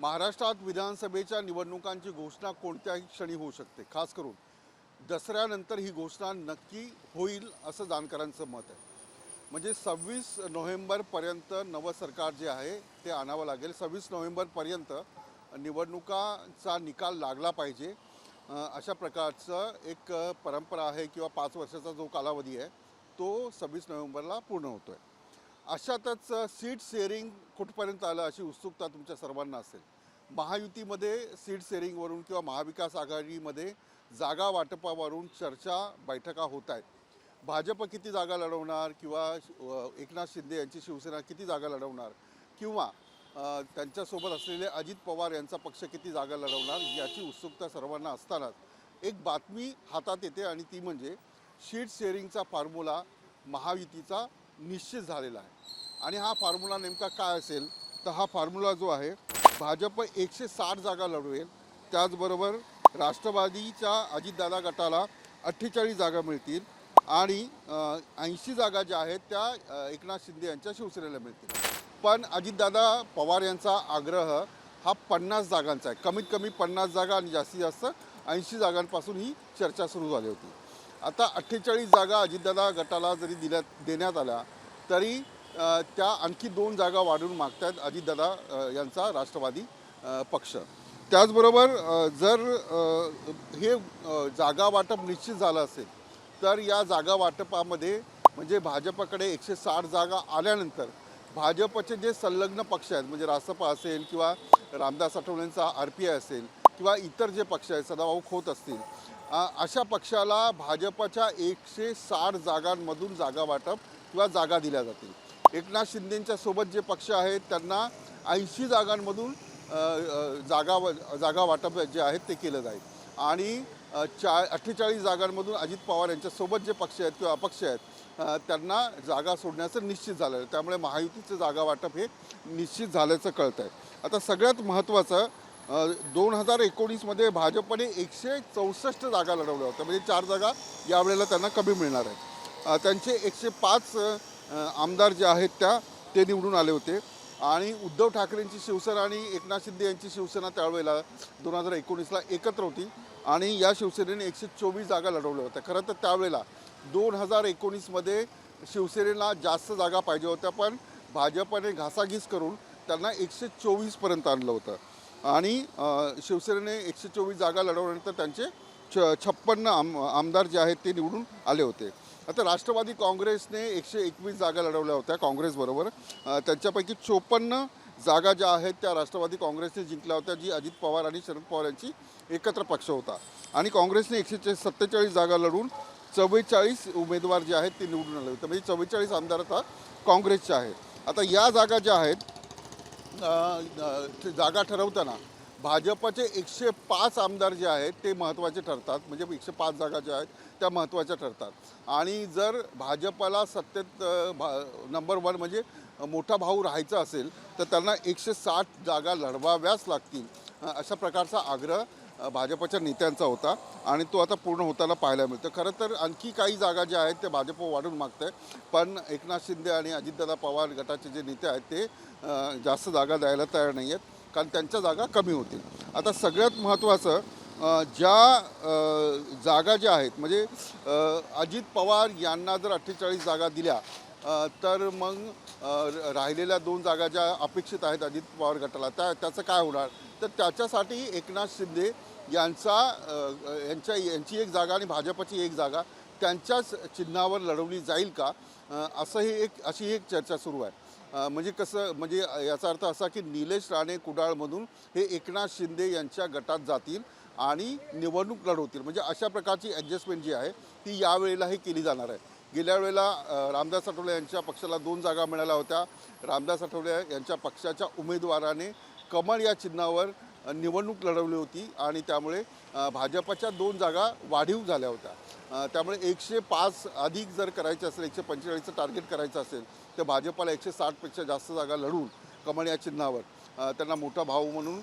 महाराष्ट्रात विधानसभेच्या निवडणुकांची घोषणा कोणत्याही क्षणी होऊ शकते खास करून दसऱ्यानंतर ही घोषणा नक्की होईल असं जाणकारांचं मत आहे. म्हणजे सव्वीस नोव्हेंबरपर्यंत नवं सरकार जे आहे ते आणावं लागेल. सव्वीस नोव्हेंबरपर्यंत निवडणुकांचा निकाल लागला पाहिजे. अशा प्रकारचं एक परंपरा आहे किंवा पाच वर्षाचा जो कालावधी आहे तो सव्वीस नोव्हेंबरला पूर्ण होतो आहे अशातच सीट शेअरिंग कुठपर्यंत आलं अशी उत्सुकता तुमच्या सर्वांना असेल? महायुतीमध्ये सीट शेअरिंगवरून किंवा महाविकास आघाडीमध्ये जागा वाटपावरून चर्चा बैठका होत आहेत भाजप किती जागा लढवणार किंवा एकनाथ शिंदे यांची शिवसेना किती जागा लढवणार किंवा त्यांच्यासोबत असलेले अजित पवार यांचा पक्ष किती जागा लढवणार याची उत्सुकता सर्वांना असतानाच एक बातमी हातात येते आणि ती म्हणजे शीट शेअरिंगचा फॉर्म्युला महायुतीचा निश्चित झालेला आहे. आणि हा फॉर्म्युला नेमका काय असेल तर हा फॉर्म्युला जो आहे भाजप एकशे साठ जागा लढवेल. त्याचबरोबर राष्ट्रवादीच्या अजितदादा गटाला अठ्ठेचाळीस जागा मिळतील आणि ऐंशी जागा ज्या आहेत त्या एकनाथ शिंदे यांच्या शिवसेनेला मिळतील. पण अजितदादा पवार यांचा आग्रह हा पन्नास जागांचा आहे. कमीत कमी पन्नास जागा आणि जास्तीत जास्त ऐंशी जागांपासून ही चर्चा सुरू झाली होती. आता अठ्ठेचाळीस जागा अजितदादा गटाला जरी दिल्या देण्यात आल्या तरी त्या आणखी दोन जागा वाढवून मागतायत अजितदादा यांचा राष्ट्रवादी पक्ष. त्याचबरोबर जर हे जागा वाटप निश्चित झालं असेल तर या जागा वाटपामध्ये म्हणजे भाजपकडे एकशे साठ जागा आल्यानंतर भाजपचे जे संलग्न पक्ष आहेत म्हणजे रासपा असेल किंवा रामदास आठवलेंचा आर पी आय असेल किंवा इतर जे पक्ष आहेत सदाभाऊ खोत असतील अशा पक्षाला भाजपच्या एकशे साठ जागांमधून जागा वाटप किंवा जागा दिल्या जातील. एकनाथ शिंदेंच्या सोबत जे पक्ष आहेत त्यांना ऐंशी जागांमधून जागा व- जागा वाटप जे आहेत ते केलं जाईल. आणि चा अठ्ठेचाळीस जागांमधून अजित पवार यांच्यासोबत जे पक्ष आहेत किंवा अपक्ष आहेत त्यांना जागा सोडण्याचं निश्चित झालं आहे. त्यामुळे महायुतीचं जागा वाटप हे निश्चित झाल्याचं कळतं आहे आता सगळ्यात महत्त्वाचं दोन हजार एकोणीसमध्ये भाजपने एकशे चौसष्ट जागा लढवल्या होत्या. म्हणजे चार जागा यावेळेला त्यांना कमी मिळणार आहेत. त्यांचे एकशे पाच आमदार जे आहेत त्या ते निवडून आले होते. आणि उद्धव ठाकरेंची शिवसेना आणि एकनाथ शिंदे यांची शिवसेना त्यावेळेला दोन हजार एकोणीसला एकत्र होती. आणि या शिवसेनेने एकशे चोवीस जागा लढवल्या होत्या. खरं तर त्यावेळेला दोन हजार एकोणीसमध्ये शिवसेनेला जास्त जागा पाहिजे होत्या पण भाजपने घासाघीस करून त्यांना एकशे चोवीसपर्यंत आणलं होतं. आणि शिवसेनेने एकशे चोवीस जागा लढवल्यानंतर त्यांचे छ छप्पन्न आम आमदार जे आहेत ते निवडून आले होते. आता राष्ट्रवादी काँग्रेसने एकशे एकवीस जागा लढवल्या होत्या काँग्रेसबरोबर त्यांच्यापैकी चोपन्न जागा ज्या आहेत त्या राष्ट्रवादी काँग्रेसने जिंकल्या होत्या जी अजित पवार आणि शरद पवार यांची एकत्र पक्ष होता. आणि काँग्रेसने एकशे सत्तेचाळीस जागा लढून चव्वेचाळीस उमेदवार जे आहेत ते निवडून आले होते. म्हणजे चव्वेचाळीस आमदार आता काँग्रेसचे आहेत. आता या जागा ज्या आहेत जागा ठरवताना भाजपाचे एकशे पाच आमदार जे आहेत ते महत्त्वाचे ठरतात. म्हणजे एकशे पाच जागा ज्या आहेत त्या महत्त्वाच्या ठरतात. आणि जर भाजपला सत्तेत भा नंबर वन म्हणजे मोठा भाऊ राहायचा असेल तर त्यांना एकशे साठ जागा लढवाव्याच लागतील अशा प्रकारचा आग्रह भाजपच्या नेत्यांचा होता आणि तो आता पूर्ण होताना पाहायला मिळतो. खरं तर आणखी काही जागा ज्या आहेत ते भाजप वाढून मागत आहे पण एकनाथ शिंदे आणि अजितदादा पवार गटाचे जे नेते आहेत ते जास्त जागा द्यायला तयार नाही आहेत. कारण त्यांच्या जागा कमी होतील. आता सगळ्यात महत्त्वाचं ज्या जागा ज्या आहेत म्हणजे अजित पवार यांना जर अठ्ठेचाळीस जागा दिल्या तर मग राहिलेल्या दोन जागा ज्या अपेक्षित आहेत अजित पवार गटाला त्या त्याचं काय होणार? तर त्याच्यासाठी एकनाथ शिंदे यांचा यांच्या यांची एक जागा आणि भाजपची एक जागा त्यांच्याच चिन्हावर लढवली जाईल का? असं असंही एक अशी एक चर्चा सुरू आहे. म्हणजे कसं म्हणजे याचा अर्थ असा की निलेश राणे कुडाळमधून हे एकनाथ शिंदे यांच्या गटात जातील आणि निवडणूक लढवतील. म्हणजे अशा प्रकारची ॲडजस्टमेंट जी आहे ती यावेळेलाही केली जाणार आहे. गेल्या वेळेला रामदास आठवले यांच्या पक्षाला दोन जागा मिळाल्या होत्या. रामदास आठवले यांच्या पक्षाच्या उमेदवाराने कमळ या चिन्हावर निवडणूक लढवली होती आणि त्यामुळे भाजपाच्या दोन जागा वाढीव झाल्या होत्या. त्यामुळे एकशे पाच अधिक जर करायचे असेल एकशे पंचेचाळीसचं टार्गेट करायचं असेल तर भाजपला एकशे साठपेक्षा जास्त जागा लढून कमळ या चिन्हावर त्यांना मोठा भाऊ म्हणून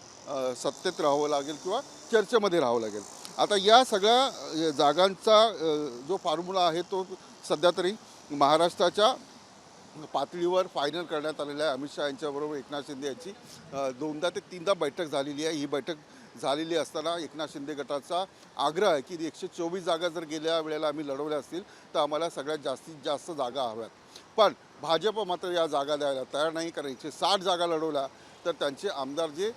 सत्तेत राहावं लागेल किंवा चर्चेमध्ये राहावं लागेल. आता या सगळ्या जागांचा जो फॉर्म्युला आहे तो सध्या तरी महाराष्ट्राच्या पातळीवर फायनल करण्यात आलेलं आहे. अमित शहा यांच्याबरोबर एकनाथ शिंदे यांची दोनदा ते तीनदा बैठक झालेली आहे. ही बैठक झालेली असताना एकनाथ शिंदे गटाचा आग्रह आहे की एकशे चोवीस जागा जर गेल्या वेळेला आम्ही लढवल्या असतील तर आम्हाला सगळ्यात जास्तीत जास्त जागा हव्यात. पण भाजप मात्र या जागा द्यायला तयार नाही कारण एकशे साठ जागा लढवल्या. तर त्यांचे आमदार जे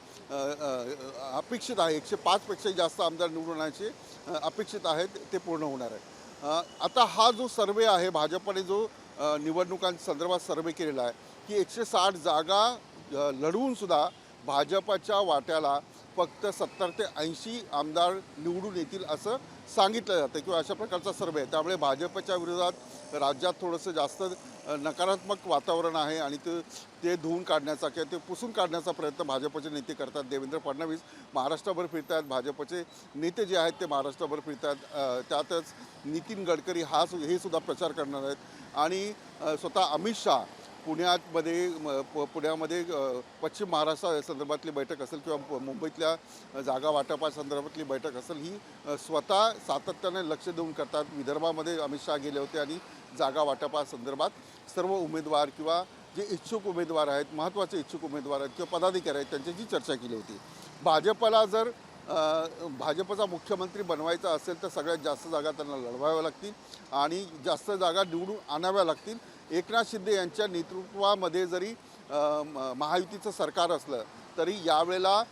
अपेक्षित आहे एकशे पाचपेक्षा जास्त आमदार निवडून येण्याचे अपेक्षित आहेत ते पूर्ण होणार आहे. आता हा जो सर्वे आहे भाजपने जो निवडणुकांसंदर्भात सर्वे केलेला आहे की एकशे साठ जागा लढवूनसुद्धा भाजपाच्या भाजपच्या वाट्याला फक्त सत्तर ते ऐंशी आमदार निवडून येतील असं सांगितलं जातं किंवा अशा प्रकारचा सर्वे आहे. त्यामुळे भाजपच्या विरोधात राज्यात थोडंसं जास्त नकारात्मक वातावरण आहे आणि ते ते धुवून काढण्याचा किंवा ते पुसून काढण्याचा प्रयत्न भाजपचे नेते करतात. देवेंद्र फडणवीस महाराष्ट्रभर फिरत आहेत भाजपचे नेते जे आहेत ते महाराष्ट्रभर फिरत आहेत त्यातच नितीन गडकरी हा सु हे सुद्धा प्रचार करणार आहेत. आणि स्वतः अमित शहा पुण्यामध्ये म- प- पुण्यामध्ये पश्चिम महाराष्ट्र संदर्भातली बैठक असेल किंवा मुंबईतल्या जागा जागा वाटपासंदर्भातली बैठक असेल ही स्वतः सातत्याने लक्ष देऊन करतात. विदर्भामध्ये अमित शहा गेले होते आणि जागा वाटपासंदर्भात सर्व उमेदवार किंवा जे इच्छुक उमेदवार आहेत महत्त्वाचे इच्छुक उमेदवार आहेत किंवा पदाधिकारी आहेत त्यांच्याशी चर्चा केली होती. भाजपला जर भाजपचा मुख्यमंत्री बनवायचा असेल तर सगळ्यात जास्त जागा त्यांना लढवाव्या लागतील आणि जास्त जागा निवडून आणाव्या लागतील. एकनाथ शिंदे यांच्या नेतृत्वामध्ये जरी म- महायुतीचं सरकार असलं तरी यावेळेला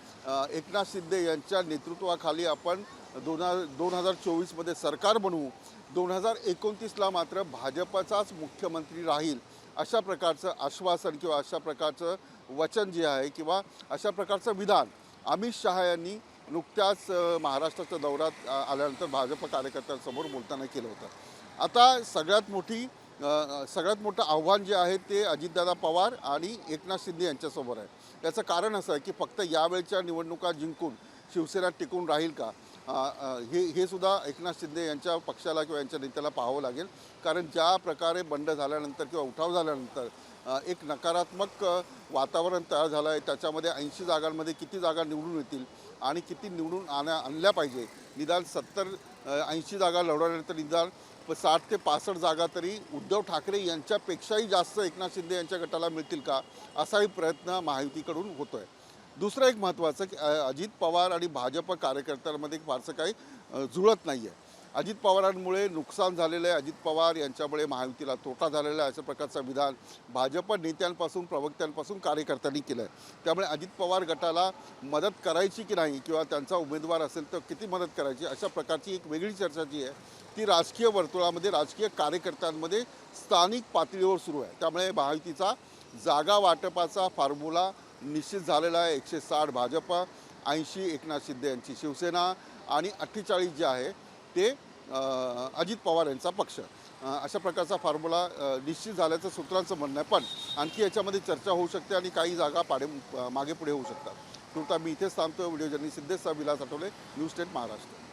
एकनाथ शिंदे यांच्या नेतृत्वाखाली आपण दोन हजार दोन हजार चोवीसमध्ये सरकार बनवू. दोन हजार एकोणतीसला मात्र भाजपचाच मुख्यमंत्री राहील अशा प्रकारचं आश्वासन किंवा अशा प्रकारचं वचन जे आहे किंवा अशा प्रकारचं विधान अमित शहा यांनी नुकत्याच महाराष्ट्राच्या दौऱ्यात आल्यानंतर भाजप कार्यकर्त्यांसमोर बोलताना केलं होतं. आता सगळ्यात मोठी सगळ्यात मोठं आव्हान जे आहे ते अजितदादा पवार आणि एकनाथ शिंदे यांच्यासमोर आहे. याचं कारण असं आहे की फक्त यावेळच्या निवडणुका जिंकून शिवसेना टिकून राहील का? हे हे सुद्धा एकनाथ शिंदे यांच्या पक्षाला किंवा यांच्या नेत्याला पाहावं लागेल. कारण ज्या प्रकारे बंड झाल्यानंतर किंवा उठाव झाल्यानंतर एक नकारात्मक वातावरण तयार झालं आहे. त्याच्यामध्ये ऐंशी जागांमध्ये किती जागा निवडून येतील आणि किती निवडून आणा आणल्या पाहिजे? निदान सत्तर ऐंशी जागा लढवल्यानंतर निदान साठ ते पासष्ट जागा तरी उद्धव ठाकरे यांच्यापेक्षाही जास्त एकनाथ शिंदे यांच्या गटाला मिळतील का असाही प्रयत्न महायुतीकडून होतो आहे दुसरं एक महत्त्वाचं की अजित पवार आणि भाजप कार्यकर्त्यांमध्ये फारसं काही जुळत नाही आहे अजित पवारांमुळे नुकसान झालेलं आहे. अजित पवार यांच्यामुळे महायुतीला तोटा झालेला आहे. अशा प्रकारचं विधान भाजप नेत्यांपासून प्रवक्त्यांपासून कार्यकर्त्यांनी केलं आहे त्यामुळे अजित पवार गटाला मदत करायची की नाही किंवा त्यांचा उमेदवार असेल तर किती मदत करायची अशा प्रकारची एक वेगळी चर्चा जी आहे ती राजकीय वर्तुळामध्ये राजकीय कार्यकर्त्यांमध्ये स्थानिक पातळीवर सुरू आहे. त्यामुळे महायुतीचा जागा वाटपाचा फॉर्म्युला निश्चित झालेला आहे. एकशे साठ भाजप ऐंशी एकनाथ शिंदे यांची शिवसेना आणि अठ्ठेचाळीस जे आहे ते अजित पवार यांचा पक्ष. अशा प्रकारचा फॉर्म्युला निश्चित झाल्याचं सूत्रांचं म्हणणं आहे पण आणखी याच्यामध्ये चर्चा होऊ शकते आणि काही जागा पाडे मागे पुढे होऊ शकतात. तुर्ता मी इथेच थांबतो video journey Siddhesh Vilas Athavale news state Maharashtra.